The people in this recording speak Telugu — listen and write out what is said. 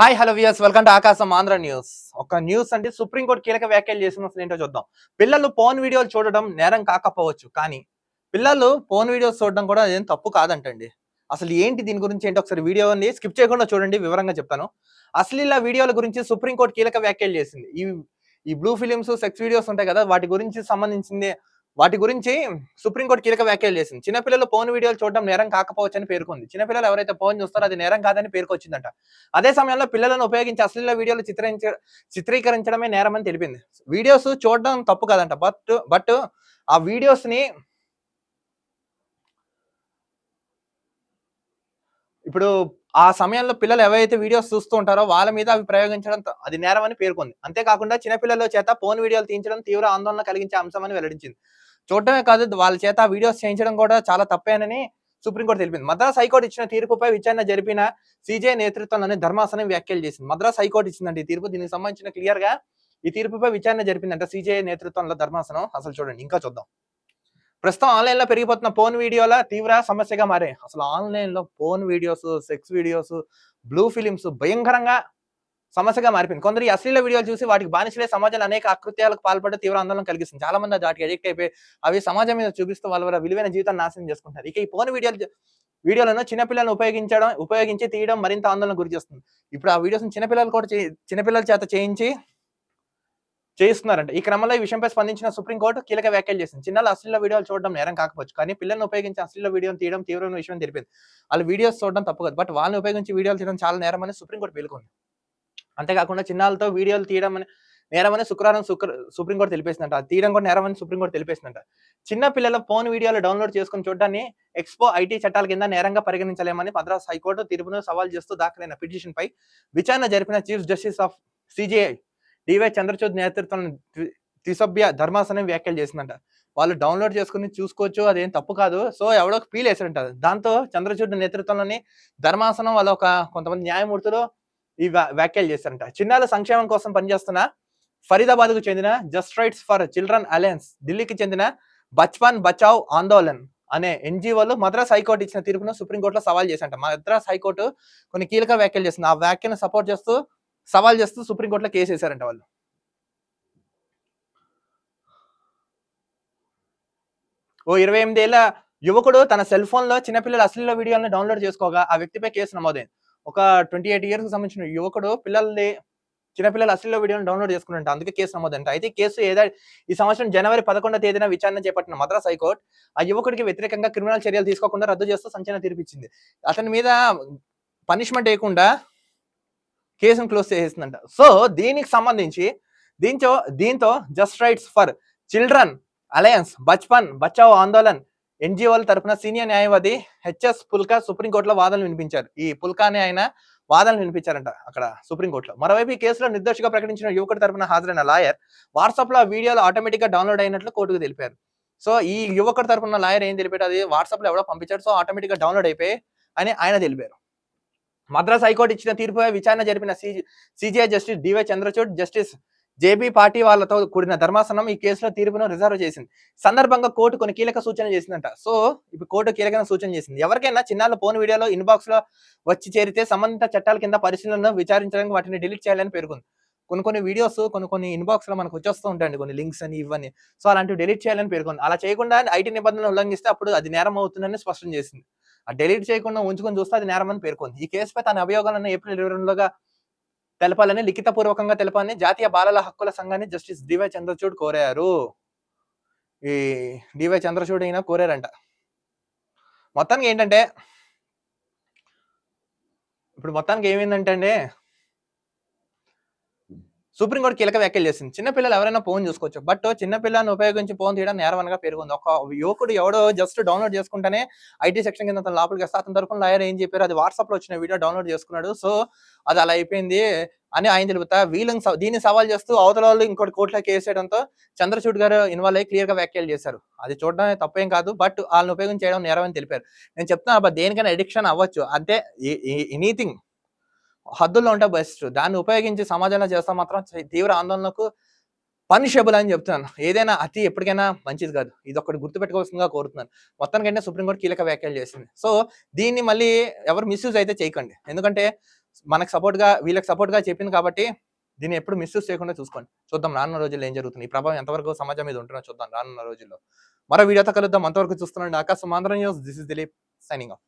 Hi hello viewers welcome to Aakasam Andhra news ఒక న్యూస్ అంటే సుప్రీంకోర్టు కీలక వ్యాఖ్యలు చేసిన అసలు ఏంటో చూద్దాం. పిల్లలు ఫోన్ వీడియోలు చూడడం నేరం కాకపోవచ్చు కానీ పిల్లలు ఫోన్ వీడియోస్ చూడడం కూడా ఏం తప్పు కాదంటండి. అసలు ఏంటి దీని గురించి ఏంటి ఒకసారి వీడియోని స్కిప్ చేయకుండా చూడండి వివరంగా చెప్తాను. అశ్లీల వీడియోల గురించి సుప్రీంకోర్టు కీలక వ్యాఖ్యలు చేసింది. ఈ ఈ బ్లూ ఫిలిమ్స్ సెక్స్ వీడియోస్ ఉంటాయి కదా వాటి గురించి సంబంధించింది వాటి గురించి సుప్రీంకోర్టు కీలక వ్యాఖ్యలు చేసింది. చిన్నపిల్లలు ఫోన్ వీడియోలు చూడడం నేరం కాకపోవచ్చు అని పేర్కొంది చిన్నపిల్లలు ఎవరైతే ఫోన్ చూస్తారో అది నేరం కాదని పేర్కొచ్చిందంట. అదే సమయంలో పిల్లలను ఉపయోగించి అశ్లీల వీడియోలు చిత్రించ చిత్రీకరించడమే నేరం అని తెలిపింది. వీడియోస్ చూడడం తప్పు కాదంట. బట్ బట్ ఆ వీడియోస్ని ఇప్పుడు ఆ సమయంలో పిల్లలు ఎవరైతే వీడియోస్ చూస్తూ ఉంటారో వాళ్ళ మీద అవి ప్రయోగించడం అది నేరం అని పేర్కొంది. అంతేకాకుండా చిన్నపిల్లల చేత ఫోన్ వీడియోలు తీయించడం తీవ్ర ఆందోళన కలిగించే అంశమని వెల్లడించింది. చూడటమే కాదు వాళ్ళ చేత వీడియోస్ చేయించడం కూడా చాలా తప్పేనని సుప్రీంకోర్టు తెలిపింది. మద్రాస్ హైకోర్టు ఇచ్చిన తీర్పుపై విచారణ జరిపిన సిజే నేతృత్వంలోని ధర్మాసనం వ్యాఖ్యలు చేసింది. మద్రాస్ హైకోర్టు ఇచ్చిందండి ఈ తీర్పు. దీనికి సంబంధించిన క్లియర్గా ఈ తీర్పుపై విచారణ జరిపిందంట సిజే నేతృత్వంలో ధర్మాసనం. అసలు చూడండి ఇంకా చూద్దాం. ప్రస్తుతం ఆన్లైన్లో పెరిగిపోతున్న ఫోన్ వీడియోల తీవ్ర సమస్యగా మారాయి. అసలు ఆన్లైన్లో phone videos sex videos blue films భయంకరంగా సమస్యగా మారిపోయింది. కొందరు ఈ అశ్లీల వీడియోలు చూసి వాటికి బానిసలే సమాజంలో అనేక అకృత్యాలకు పాల్పడి తీవ్ర ఆందోళన కలిగిస్తుంది. చాలా మంది వాటికి అడిక్ట్ అయిపోయి అవి సమాజం మీద చూపిస్తూ వాళ్ళ విలువైన జీవితాన్ని నాశనం చేసుకుంటారు ఇక ఈ ఫోన్ వీడియోలు వీడియోలను చిన్నపిల్లలను ఉపయోగించడం ఉపయోగించి తీయడం మరింత ఆందోళన గురి చేస్తుంది. ఇప్పుడు ఆ వీడియోస్ని చిన్నపిల్లలు కూడా చిన్నపిల్లల చేత చేయించి చేయిస్తున్నారంట. ఈ క్రమంలో ఈ విషయంపై స్పందించిన సుప్రీంకోర్టు కీలక వ్యాఖ్యలు చేసింది. చిన్నలు అశ్లీల వీడియోలు చూడడం నేరం కాకపోవచ్చు. కానీ పిల్లల్ని ఉపయోగించి అశ్లీల వీడియోలు తీయడం తీవ్రమైన విషయం తెలిపింది. వాళ్ళు వీడియోస్ చూడడం తప్పు కాదు. బట్ వాళ్ళని ఉపయోగించి వీడియోలు తీయడం చాలా నేరం అని సుప్రీంకోర్టు పేర్కొంది. అంతేకాకుండా చిన్నాలతో వీడియోలు తీయడం అని నేరమని శుక్రవారం శుక్ర సుప్రీంకోర్టు తెలిపేసిందంట. అది తీయడం కూడా నేరం అని సుప్రీంకోర్టు తెలిపేసిందంట. చిన్న పిల్లల ఫోన్ వీడియోలు డౌన్లోడ్ చేసుకుని చూడడాన్ని ఎక్స్పో ఐటీ చట్టాల కింద నేరంగా పరిగణించలేమని మద్రాస్ హైకోర్టు తీర్పును సవాల్ చేస్తూ దాఖలైన పిటిషన్ పై విచారణ జరిపిన chief justice of CJI DY Chandrachud నేతృత్వం త్రిసభ్య ధర్మాసనం వ్యాఖ్యలు చేసిందంట. వాళ్ళు డౌన్లోడ్ చేసుకుని చూసుకోవచ్చు అదేం తప్పు కాదు. సో ఎవడో ఫీల్ వేసారంట దాంతో చంద్రచూడ్ నేతృత్వంలోని ధర్మాసనం వాళ్ళ ఒక కొంతమంది న్యాయమూర్తులు ఈ వ్యా- వ్యాఖ్యలు చేశారంట. చిన్నాల సంక్షేమం కోసం పనిచేస్తున్న ఫరీదాబాద్కు చెందిన Just Rights for Children Alliance ఢిల్లీకి చెందిన బచ్పన్ బచావ్ ఆందోళన్ అనే ఎన్జిఓలు మద్రాస్ హైకోర్టు ఇచ్చిన తీర్పును సుప్రీంకోర్టులో సవాల్ చేశారంట. మద్రాస్ హైకోర్టు కొన్ని కీలక వ్యాఖ్యలు చేస్తుంది ఆ వ్యాఖ్యను సపోర్ట్ చేస్తూ సవాల్ చేస్తూ సుప్రీంకోర్టులో కేసు వేశారంట వాళ్ళు. ఓ ఇరవై ఎనిమిది ఏళ్ళ యువకుడు తన సెల్ ఫోన్లో చిన్నపిల్లల అశ్లీల వీడియోలను డౌన్లోడ్ చేసుకోగా ఆ వ్యక్తిపై కేసు నమోదైంది. ఒక ట్వంటీ ఎయిట్ ఇయర్స్ సంబంధించిన యువకుడు పిల్లల్ని చిన్నపిల్లల అశ్లీల వీడియోలను డౌన్లోడ్ చేసుకున్నట్ట అందుకే కేసు నమోదంట. అయితే కేసు ఏదో ఈ సంవత్సరం జనవరి పదకొండో తేదీన విచారణ చేపట్టిన మద్రాస్ హైకోర్టు ఆ యువకుడికి వ్యతిరేకంగా క్రిమినల్ చర్యలు తీసుకోకుండా రద్దు చేస్తూ సంచలన తీర్పిచ్చింది. అతని మీద పనిష్మెంట్ వేయకుండా కేసును క్లోజ్ చేసేసిందంట. సో దీనికి సంబంధించి దీంతో దీంతో just rights for children alliance Bachpan Bachao Andolan ఎన్జిఓల తరపున సీనియర్ న్యాయవాది హెచ్ఎస్ పుల్కా సుప్రీంకోర్టులో వాదనలు వినిపించారు. ఈ పుల్కా అనే ఆయన వాదనలు వినిపించారంట అక్కడ సుప్రీంకోర్టులో. మరోవైపు ఈ కేసులో నిర్దోషిగా ప్రకటించిన యువకుడి తరపున హాజరైన లాయర్ వాట్సాప్లో ఆ వీడియోలు ఆటోమేటిక్గా డౌన్లోడ్ అయినట్లు కోర్టుకు తెలిపారు. సో ఈ యువకుడి తరపున లాయర్ ఏం తెలిపాడు? అది వాట్సాప్లో ఎవడో పంపించాడు. సో ఆటోమేటిక్గా డౌన్లోడ్ అయిపోయి అని ఆయన తెలిపారు. మద్రాస్ హైకోర్టు ఇచ్చిన తీర్పుపై విచారణ జరిపిన CJI justice DY Chandrachud justice JB party వాళ్ళతో కూడిన ధర్మాసనం ఈ కేసులో తీర్పును రిజర్వ్ చేసింది. సందర్భంగా కోర్టు కొన్ని కీలక సూచన చేసిందంట. సో ఇప్పుడు కోర్టు కీలకమైన సూచన చేసింది. ఎవరికైనా చిన్నాళ్ళ ఫోన్ వీడియోలో ఇన్బాక్స్లో వచ్చి చేరితే సంబంధిత చట్టాల కింద పరిశీలన విచారించడానికి వాటిని డిలీట్ చేయాలని పేర్కొంది. కొన్ని కొన్ని వీడియోస్ కొన్ని కొన్ని ఇన్బాక్స్లో మనకు వచ్చేస్తూ ఉంటాయండి. కొన్ని లింక్స్ అని ఇవన్నీ. సో అలాంటివి డిలీట్ చేయాలని పేర్కొంది. అలా చేయకుండా ఐటీ నిబంధనలు ఉల్లంఘిస్తే అప్పుడు అది నేరం అవుతుందని స్పష్టం చేసింది. ఆ డిలీట్ చేయకుండా ఉంచుకొని చూస్తే అది నేరం అని పేర్కొంది. ఈ కేసుపై తన అభియోగాలను ఏప్రిల్ ఇరవై రెండులోగా తెలపాలని లిఖితపూర్వకంగా తెలపాలని జాతీయ బాలల హక్కుల సంఘాన్ని జస్టిస్ డివై చంద్రచూడ్ కోరారు. ఈ డివై చంద్రచూడ్ అయినా కోరారంట. మొత్తానికి ఏంటంటే ఇప్పుడు మొత్తానికి ఏమైందంటే అండి సుప్రీంకోర్టు కీలక వ్యాఖ్యలు చేసింది. చిన్నపిల్లలు ఎవరైనా ఫోన్ చూసుకోవచ్చు. బట్ చిన్నపిల్లని ఉపయోగించి ఫోన్ తీయడం నేరవనగా పెరుగుంది ఒక యువకుడు ఎవడో జస్ట్ డౌన్లోడ్ చేసుకుంటేనే ఐటీ సెక్షన్ కింద అతను లోపలికి వస్తే అతని తరఫున లాయర్ ఏం చెప్పారు? అది వాట్సాప్లో వచ్చిన వీడియో డౌన్లోడ్ చేసుకున్నాడు. సో అది అలా అయిపోయింది అని ఆయన తెలుపుతా. వీళ్ళని దీన్ని సవాల్ చేస్తూ అవతల వాళ్ళు ఇంకోటి కోర్టులో కేసు చంద్రచూడ్ గారు ఇన్వాల్వ్ అయ్యి క్లియర్గా వ్యాఖ్యలు చేశారు. అది చూడడం తప్పేం కాదు. బట్ వాళ్ళని ఉపయోగించి చేయడం నేరం అని తెలిపారు. నేను చెప్తాను అబ్బా దేనికైనా ఎడిక్షన్ అవ్వచ్చు. అంటే ఎనీథింగ్ హద్దుల్లో ఉంటే బెస్ట్. దాన్ని ఉపయోగించి సమాజంలో చేస్తే మాత్రం తీవ్ర ఆందోళనకు పనిషబుల్ అని చెప్తున్నాను. ఏదైనా అతి ఎప్పటికైనా మంచిది కాదు. ఇది ఒకటి గుర్తుపెట్టుకోవాల్సిందిగా కోరుతున్నాను. మొత్తానికంటే సుప్రీంకోర్టు కీలక వ్యాఖ్యలు చేసింది. సో దీన్ని మళ్ళీ ఎవరు మిస్యూజ్ అయితే చేయకండి. ఎందుకంటే మనకు సపోర్ట్గా వీళ్ళకి సపోర్ట్గా చెప్పింది కాబట్టి దీన్ని ఎప్పుడు మిస్యూజ్ చేయకుండా చూసుకోండి. చూద్దాం రానున్న రోజుల్లో ఏం జరుగుతుంది. ఈ ప్రభావం ఎంతవరకు సమాజం మీద ఉంటుందో చూద్దాం రానున్న రోజుల్లో. మరో వీడియోతో కలుద్దాం. అంతవరకు చూస్తున్నాండి Aakasam Andhra news. This is Dilip signing off.